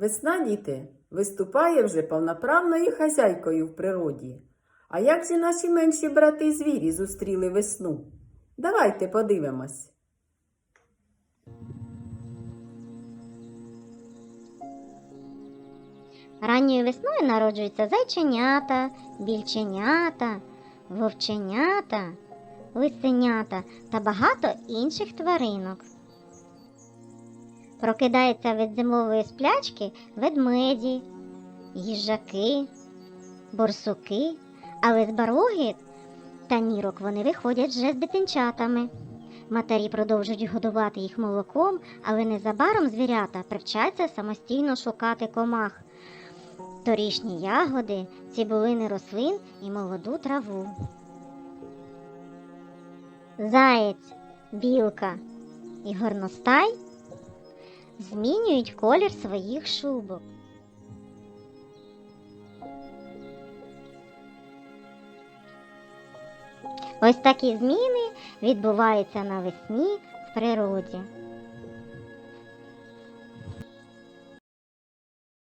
Весна, діти, виступає вже повноправною хазяйкою в природі. А як же наші менші брати звірі зустріли весну? Давайте подивимось. Ранньою весною народжуються зайченята, більченята, вовченята, лисенята та багато інших тваринок. Прокидаються від зимової сплячки ведмеді, їжаки, борсуки, але з бароги та нірок вони виходять вже з дитинчатами. Матері продовжують годувати їх молоком, але незабаром звірята привчаться самостійно шукати комах, торішні ягоди, цибулини рослин і молоду траву. Заєць, білка і горностай змінюють колір своїх шубок. Ось такі зміни відбуваються навесні в природі.